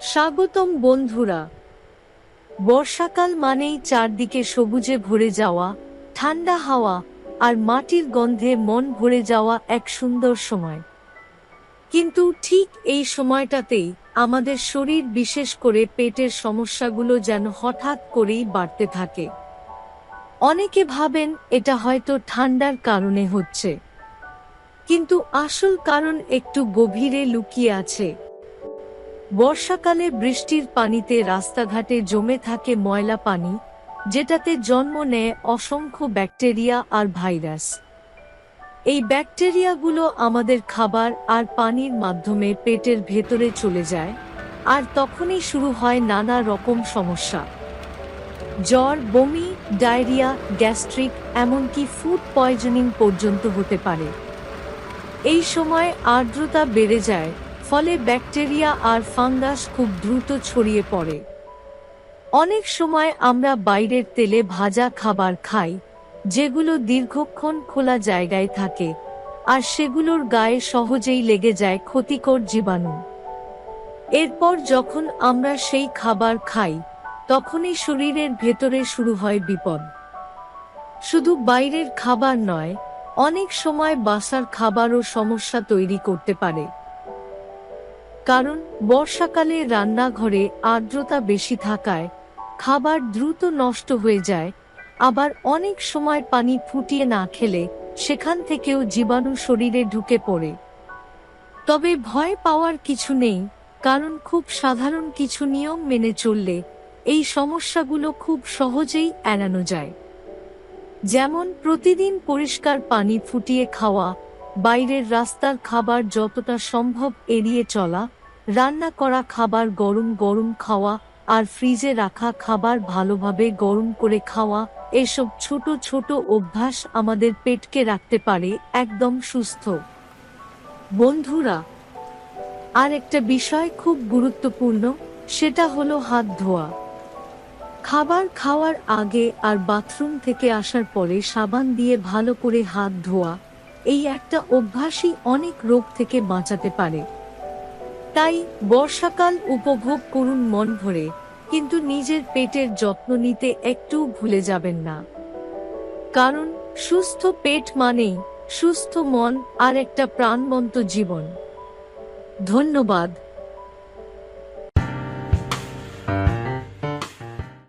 স্বাগতম বন্ধুরা। বর্ষাকাল মানেই চারদিকে সবুজে ভরে যাওয়া, ঠান্ডা হাওয়া আর মাটির গন্ধে মন ভরে যাওয়া এক সুন্দর সময়। কিন্তু ঠিক এই সময়টাতেই আমাদের শরীর বিশেষ করে পেটের সমস্যাগুলো যেন হঠাৎ করেই বাড়তে থাকে। অনেকে ভাবেন এটা হয়তো ঠান্ডার কারণে হচ্ছে। কিন্তু আসল কারণ একটু গভীরে লুকিয়ে আছে। বর্ষাকালে বৃষ্টির পানিতে রাস্তাঘাটে জমে থাকে ময়লা পানি, যেটাতে জন্ম নেয় অসংখ্য ব্যাকটেরিয়া আর ভাইরাস। এই ব্যাকটেরিয়াগুলো আমাদের খাবার আর পানির মাধ্যমে পেটের ভেতরে চলে যায়, আর তখনই শুরু হয় নানা রকম সমস্যা। জ্বর, বমি, ডায়রিয়া, গ্যাস্ট্রিক, এমনকি ফুড পয়জনিং পর্যন্ত হতে পারে। এই সময় আর্দ্রতা বেড়ে যায় ফলে ব্যাকটেরিয়া আর ফাঙ্গাস খুব দ্রুত ছড়িয়ে পড়ে। অনেক সময় আমরা বাইরের তেলে ভাজা খাবার খাই, যেগুলো দীর্ঘক্ষণ খোলা জায়গায় থাকে, আর সেগুলোর গায়ে সহজেই লেগে যায় ক্ষতিকর জীবাণু। এরপর যখন আমরা সেই খাবার খাই, তখনই শরীরের ভেতরে শুরু হয় বিপদ। শুধু বাইরের খাবার নয়, অনেক সময় বাসার খাবারও সমস্যা তৈরি করতে পারে। কারণ বর্ষাকালে রান্নাঘরে আর্দ্রতা বেশি থাকায় খাবার দ্রুত নষ্ট হয়ে যায়, আবার অনেক সময় পানি ফুটিয়ে না খেলে সেখান থেকেও জীবাণু শরীরে ঢুকে পড়ে। তবে ভয় পাওয়ার কিছু নেই, কারণ খুব সাধারণ কিছু নিয়ম মেনে চললে এই সমস্যাগুলো খুব সহজেই এড়ানো যায়। যেমন প্রতিদিন পরিষ্কার পানি ফুটিয়ে খাওয়া, বাইরের রাস্তার খাবার যতটা সম্ভব এড়িয়ে চলা রান্না করা খাবার গরম গরম খাওয়া আর ফ্রিজে রাখা খাবার ভালোভাবে গরম করে খাওয়া, এসব ছোট ছোট অভ্যাস আমাদের পেটকে রাখতে পারে, একদম সুস্থ। বন্ধুরা আর একটা বিষয় খুব গুরুত্বপূর্ণ, সেটা হলো হাত ধোয়া। খাবার খাওয়ার আগে আর বাথরুম থেকে আসার পরে সাবান দিয়ে ভালো করে হাত ধোয়া, এই একটা অভ্যাসই অনেক রোগ থেকে বাঁচাতে পারে। তাই বর্ষাকাল উপভোগ করুন মন ভরে, কিন্তু নিজের পেটের যত্ন নিতে একটু ভুলে যাবেন না। কারণ সুস্থ পেট মানেই সুস্থ মন আর একটা প্রাণবন্ত জীবন। ধন্যবাদ।